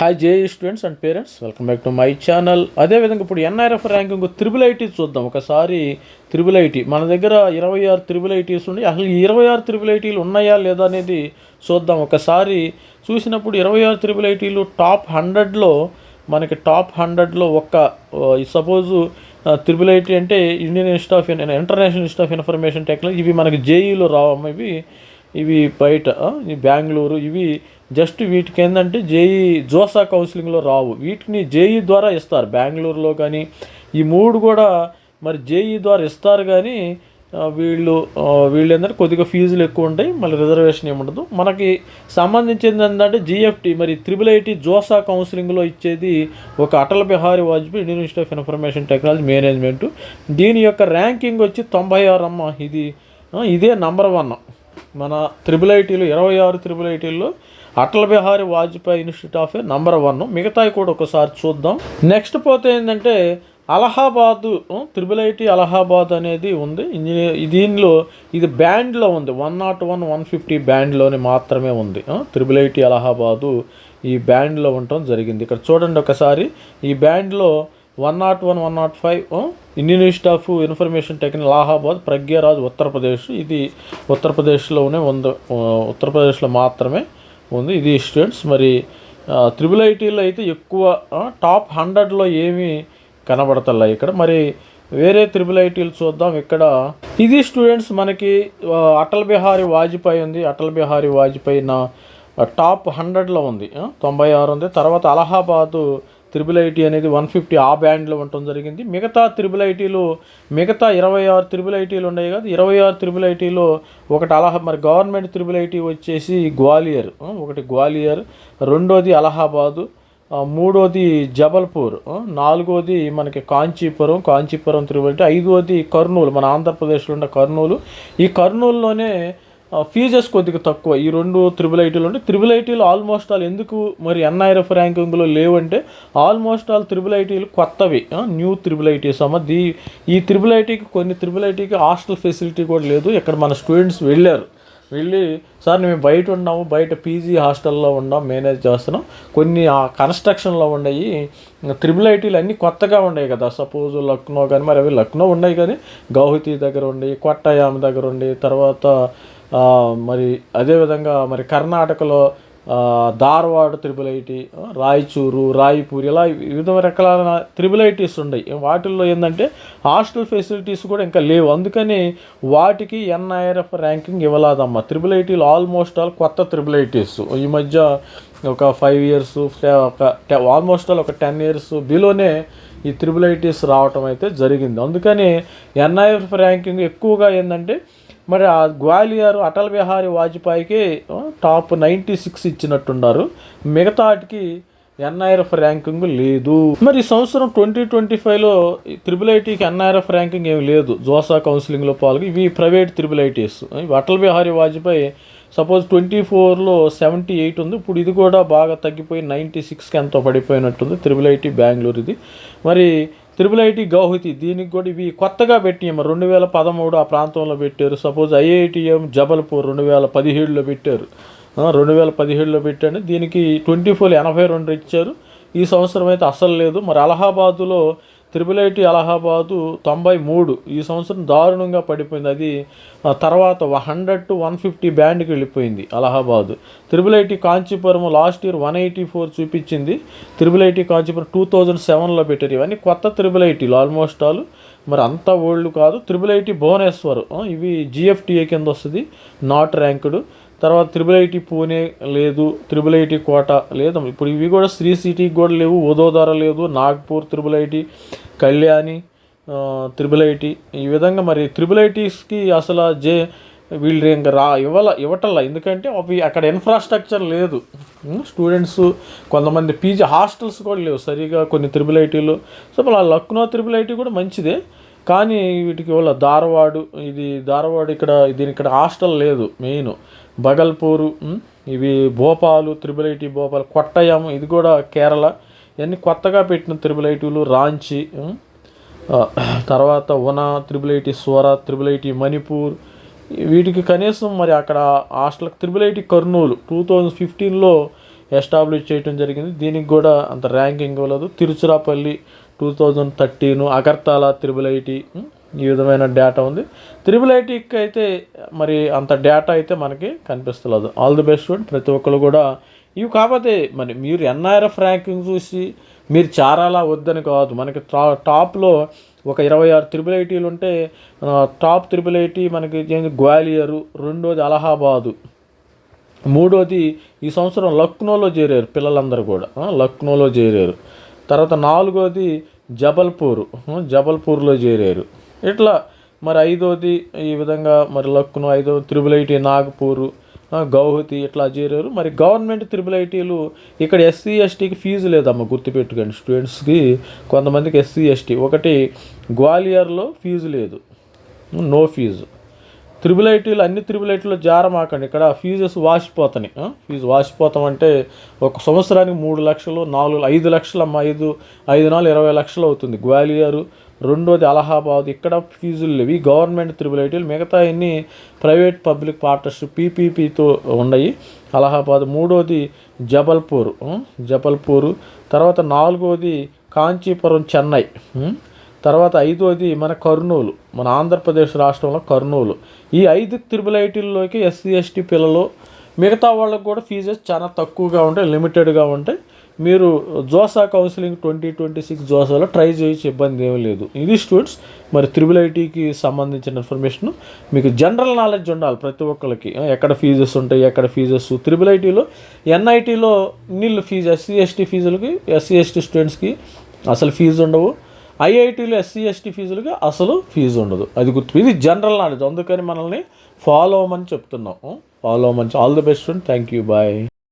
Hi JEE students and parents welcome back to my channel అదేవిధంగా ఇప్పుడు NIRF ranking triple IT చూద్దాం. ఒకసారి triple IT మన దగ్గర ఇరవై ఆరు త్రిబుల్ ఐటీస్ ఉన్నాయి. అసలు ఈ ఇరవై ఆరు త్రిబుల్ ఐటీలు ఉన్నాయా లేదా అనేది చూద్దాం. ఒకసారి చూసినప్పుడు ఇరవై ఆరు త్రిబుల్ ఐటీలు టాప్ హండ్రెడ్లో మనకి టాప్ హండ్రెడ్లో ఒక్క సపోజు త్రిబుల్ ఐటీ అంటే Indian Institute of International Institute of Information Technology ఇవి మనకి జేఈలో రావమ్మ ఇవి. ఇవి బయట ఈ బెంగళూరు ఇవి జస్ట్ వీటికి ఏంటంటే జేఈ జోసా కౌన్సిలింగ్లో రావు. వీటిని జేఈ ద్వారా ఇస్తారు. బెంగళూరులో కానీ ఈ మూడు కూడా మరి జేఈ ద్వారా ఇస్తారు కానీ వీళ్ళు వీళ్ళు ఏంటంటే కొద్దిగా ఫీజులు ఎక్కువ ఉంటాయి మళ్ళీ రిజర్వేషన్ ఏముండదు. ఉండదు మనకి సంబంధించింది ఏంటంటే జిఎఫ్టీ మరి త్రిబుల్ ఐటీ జోసా కౌన్సిలింగ్లో ఇచ్చేది ఒక Atal Bihari Vajpayee Indian Institute of Information Technology Management. దీని యొక్క ర్యాంకింగ్ వచ్చి తొంభై ఆరు అమ్మ ఇది ఇదే నంబర్ వన్. మన త్రిబుల్ ఐటీలో ఇరవై ఆరు triple ఐటీల్లో Atal Bihari Vajpayee Institute of number one. మిగతాయి కూడా ఒకసారి చూద్దాం. నెక్స్ట్ పోతే ఏంటంటే అలహాబాదు త్రిబుల్ ఐటీ అలహాబాద్ అనేది ఉంది. ఇంజనీర్ దీనిలో ఇది బ్యాండ్లో ఉంది. One nought one one fifty బ్యాండ్లోనే మాత్రమే ఉంది. త్రిబుల్ ఐటీ అలహాబాదు ఈ బ్యాండ్లో ఉండటం జరిగింది. ఇక్కడ చూడండి ఒకసారి. ఈ బ్యాండ్లో one naught one one naught five Indian Institute of Information Technology Allahabad Prayagraj Uttar Pradesh. ఇది ఉత్తరప్రదేశ్లోనే ఉంది. ఉత్తరప్రదేశ్లో మాత్రమే. ఉంది. ఇది స్టూడెంట్స్ మరి త్రిబుల్ ఐటీలో అయితే ఎక్కువ టాప్ హండ్రెడ్లో ఏమీ కనబడతల్లా ఇక్కడ. మరి వేరే త్రిబుల్ ఐటీలు చూద్దాం. ఇక్కడ ఇది స్టూడెంట్స్ మనకి అటల్ బిహారీ వాజ్పేయి ఉంది. అటల్ బిహారీ వాజ్పేయి నా టాప్ హండ్రెడ్లో ఉంది. తొంభై ఆరు ఉంది. తర్వాత అలహాబాదు త్రిబుల్ ఐటీ అనేది వన్ ఫిఫ్టీ ఆ బ్యాండ్లో ఉండటం జరిగింది. మిగతా త్రిబుల్ ఐటీలు మిగతా ఇరవై ఆరు త్రిబుల్ ఐటీలు ఉన్నాయి కదా. ఇరవై ఆరు త్రిబుల్ ఐటీలో ఒకటి అలహా మరి గవర్నమెంట్ త్రిబుల్ ఐటీ వచ్చేసి గ్వాలియర్. ఒకటి గ్వాలియర్ రెండోది అలహాబాదు మూడోది జబల్పూర్ నాలుగోది మనకి కాంచీపురం కాంచీపురం త్రిబుల్ ఐటీ ఐదోది కర్నూలు మన ఆంధ్రప్రదేశ్లో ఉన్న కర్నూలు. ఈ కర్నూలులోనే ఫీజెస్ కొద్దిగా తక్కువ. ఈ రెండు త్రిబుల్ ఐటీలు ఉంటే త్రిబుల్ ఐటీలు ఆల్మోస్ట్ ఆల్ ఎందుకు మరి ఎన్ఐఎఫ్ ర్యాంకింగ్లో లేవంటే ఆల్మోస్ట్ ఆల్ త్రిబుల్ ఐటీలు కొత్తవి. న్యూ త్రిబుల్ ఐటీస్ అమ్మ దీ ఈ త్రిబుల్ ఐటీకి కొన్ని త్రిబుల్ ఐటీకి హాస్టల్ ఫెసిలిటీ కూడా లేదు. ఇక్కడ మన స్టూడెంట్స్ వెళ్ళారు. వెళ్ళి సార్ మేము బయట ఉన్నాము బయట పీజీ హాస్టల్లో ఉన్నాం మేనేజ్ చేస్తున్నాం. కొన్ని ఆ కన్స్ట్రక్షన్లో ఉన్నాయి త్రిబుల్ ఐటీలు అన్నీ కొత్తగా ఉన్నాయి కదా. సపోజ్ లక్నో కానీ మరి అవి లక్నో ఉన్నాయి కానీ గౌహతి దగ్గర ఉండి కొట్టయామ దగ్గర ఉండి తర్వాత మరి అదేవిధంగా మరి కర్ణాటకలో ధార్వాడ్ త్రిబుల్ ఐటీ రాయచూరు రాయపూర్ ఇలా వివిధ రకాల త్రిబుల్ ఐటీస్ ఉన్నాయి వాటిల్లో ఏంటంటే హాస్టల్ ఫెసిలిటీస్ కూడా ఇంకా లేవు. అందుకని వాటికి ఎన్ఐఆర్ఎఫ్ ర్యాంకింగ్ ఇవ్వలేదమ్మా. త్రిబుల్ ఐటీలు ఆల్మోస్ట్ ఆల్ కొత్త త్రిబుల్ ఐటీస్. ఈ మధ్య ఒక ఫైవ్ ఇయర్స్ ఒక ఆల్మోస్ట్ ఆల్ ఒక టెన్ ఇయర్స్ బిలోనే ఈ త్రిబుల్ ఐటీస్ రావటం అయితే జరిగింది. అందుకని ఎన్ఐఎఫ్ ర్యాంకింగ్ ఎక్కువగా ఏంటంటే మరి ఆ గ్వాలియర్ అటల్ బిహారీ వాజ్పేయికి టాప్ నైంటీ సిక్స్ ఇచ్చినట్టున్నారు. మిగతా వాటికి ఎన్ఐఆర్ఎఫ్ ర్యాంకింగ్ లేదు. మరి ఈ సంవత్సరం ట్వంటీ ట్వంటీ ఫైవ్లో త్రిబుల్ ఐటీకి ఎన్ఐఆర్ఎఫ్ ర్యాంకింగ్ ఏమి లేదు. జోసా కౌన్సిలింగ్లో పాల్గొని ఇవి ప్రైవేట్ త్రిబుల్ ఐటీస్ ఇవి అటల్ బిహారీ వాజ్పేయి సపోజ్ ట్వంటీ ఫోర్లో సెవెంటీ ఎయిట్ ఉంది. ఇప్పుడు ఇది కూడా బాగా తగ్గిపోయి నైంటీ సిక్స్కి ఎంతో పడిపోయినట్టుంది. త్రిబుల్ ఐటీ బెంగళూరు ఇది మరి త్రిబుల్ ఐటీ గౌహతి దీనికి కూడా ఇవి కొత్తగా పెట్టినాము రెండు వేల పదమూడు ఆ ప్రాంతంలో పెట్టారు. సపోజ్ ఐఐటిఎం జబల్పూర్ రెండు వేల పదిహేడులో పెట్టారు. రెండు వేల పదిహేడులో పెట్టాడు దీనికి ట్వంటీ ఫోర్ ఎనభై రెండు ఇచ్చారు. ఈ సంవత్సరం అయితే అసలు లేదు. మరి అలహాబాదులో త్రిబుల్ ఐటీ అలహాబాదు తొంభై మూడు. ఈ సంవత్సరం దారుణంగా పడిపోయింది. అది ఆ, తర్వాత హండ్రెడ్ టు వన్ ఫిఫ్టీ బ్యాండ్కి వెళ్ళిపోయింది Allahabad. Triple IT Kanchipuram last year one eighty four చూపించింది. Triple IT Kanchipuram two thousand సెవెన్లో పెట్టారు. ఇవన్నీ కొత్త త్రిబుల్ ఐటీలు ఆల్మోస్ట్ ఆల్ మరి అంత ఓల్డ్ కాదు. త్రిబుల్ ఐటీ భువనేశ్వర్ ఇవి జిఎఫ్టీఏ కింద వస్తుంది. నాట్ ర్యాంకుడు తర్వాత త్రిబుల్ ఐటీ పూణే లేదు త్రిబుల్ ఐటీ కోట లేదు. ఇప్పుడు ఇవి కూడా శ్రీ సిటీకి కూడా లేవు వదోదర లేదు Nagpur triple IT Kalyani triple IT ఈ విధంగా మరి త్రిబుల్ ఐటీస్కి అసలు జే వీళ్ళు ఇంకా రా ఇవ్వాల ఇవ్వటల్లా ఎందుకంటే అవి అక్కడ ఇన్ఫ్రాస్ట్రక్చర్ లేదు. స్టూడెంట్స్ కొంతమంది పీజీ హాస్టల్స్ కూడా లేవు. సరిగా కొన్ని త్రిబుల్ ఐటీలు సో మళ్ళీ లక్నో త్రిబుల్ ఐటీ కూడా మంచిదే. కానీ వీటికి వాళ్ళ ధారవాడు ఇది ధారవాడు ఇక్కడ దీని ఇక్కడ హాస్టల్ లేదు మెయిన్. బగల్పూరు ఇవి భోపాలు త్రిబుల్ ఐటీ భోపాల్ కొట్టయం ఇది కూడా కేరళ. ఇవన్నీ కొత్తగా పెట్టిన త్రిబుల్ ఐటీలు రాంచి తర్వాత Una triple IT Surat triple IT Manipur. వీటికి కనీసం మరి అక్కడ hostel triple IT Kurnool two thousand ఫిఫ్టీన్లో ఎస్టాబ్లిష్ చేయడం జరిగింది. దీనికి కూడా అంత ర్యాంకింగ్ ఇవ్వలేదు. Tiruchirappalli two thousand thirteen Agartala triple IT ఈ విధమైన డేటా ఉంది. త్రిబుల్ ఐటీకి అయితే మరి అంత డేటా అయితే మనకి కనిపిస్తలేదు. ఆల్ ది బెస్ట్ స్టూడెంట్ ప్రతి ఒక్కరు కూడా ఇవి కాకపోతే మరి మీరు ఎన్ఆర్ఎఫ్ ర్యాంకింగ్ చూసి మీరు చారాలా వద్దని కాదు. మనకి టా టాప్లో ఒక ఇరవై ఆరు త్రిబుల్ ఐటీలు ఉంటే టాప్ త్రిబుల్ ఐటీ మనకి గ్వాలియరు రెండోది అలహాబాదు మూడోది ఈ సంవత్సరం లక్నోలో చేరారు పిల్లలందరూ కూడా. లక్నోలో చేరారు. తర్వాత నాలుగోది జబల్పూర్ జబల్పూర్లో చేరారు. ఇట్లా మరి ఐదోది ఈ విధంగా మరి లక్నో ఐదో త్రిబుల్ ఐటీ నాగపూరు గౌహతి ఇట్లా చేరారు. మరి గవర్నమెంట్ త్రిబుల్ ఐటీలు ఇక్కడ ఎస్సీ ఎస్టీకి ఫీజు లేదమ్మా గుర్తుపెట్టుకోండి స్టూడెంట్స్కి. కొంతమందికి ఎస్సీ ఎస్టీ. ఒకటి గ్వాలియర్లో ఫీజు లేదు. No fee. త్రిబుల్ ఐటీలు అన్ని త్రిబుల్ ఐటీలో జారమాకండి. ఇక్కడ ఫీజెస్ వాసిపోతాయి ఫీజు వాసిపోతాం అంటే ఒక సంవత్సరానికి మూడు లక్షలు నాలుగు ఐదు లక్షలు అమ్మ ఐదు ఐదు నాలుగు ఇరవై లక్షలు అవుతుంది. గ్వాలియరు రెండోది అలహాబాద్ ఇక్కడ ఫీజులు లేవు. ఈ గవర్నమెంట్ త్రిబుల్ ఐటీలు మిగతా అన్ని ప్రైవేట్ పబ్లిక్ పార్ట్నర్షిప్ పీపీపీతో ఉన్నాయి. అలహాబాద్ మూడోది జబల్పూర్. జబల్పూరు జబల్పూర్. తర్వాత నాలుగోది కాంచీపురం చెన్నై. తర్వాత ఐదోది మన కర్నూలు మన ఆంధ్రప్రదేశ్ రాష్ట్రంలో కర్నూలు. ఈ ఐదు త్రిబుల్ ఐటీల్లోకి ఎస్సీ ఎస్టీ పిల్లలు మిగతా వాళ్ళకు కూడా ఫీజెస్ చాలా తక్కువగా ఉంటాయి లిమిటెడ్గా ఉంటాయి. మీరు JoSAA counselling twenty twenty six జోసాలో try చేయొచ్చు ఇబ్బంది ఏమీ లేదు. ఇది స్టూడెంట్స్ మరి త్రిబుల్ ఐటీకి సంబంధించిన ఇన్ఫర్మేషన్. మీకు జనరల్ నాలెడ్జ్ ఉండాలి ప్రతి ఒక్కరికి ఎక్కడ ఫీజెస్ ఉంటాయి ఎక్కడ ఫీజెస్? త్రిబుల్ ఐటీలో ఎన్ఐటీలో నీళ్ళు ఫీజు ఎస్సీ ఎస్టీ ఫీజులకి ఎస్సీ ఎస్టీ స్టూడెంట్స్కి అసలు ఫీజు ఉండవు. ఐఐటీలో ఎస్సీ ఎస్టీ ఫీజులకి అసలు ఫీజు ఉండదు. అది గుర్తు ఇది జనరల్ నాలెడ్జ్. అందుకని మనల్ని ఫాలో అవ్వమని చెప్తున్నాం. ఫాలో అవ్వమని all the best thank you bye.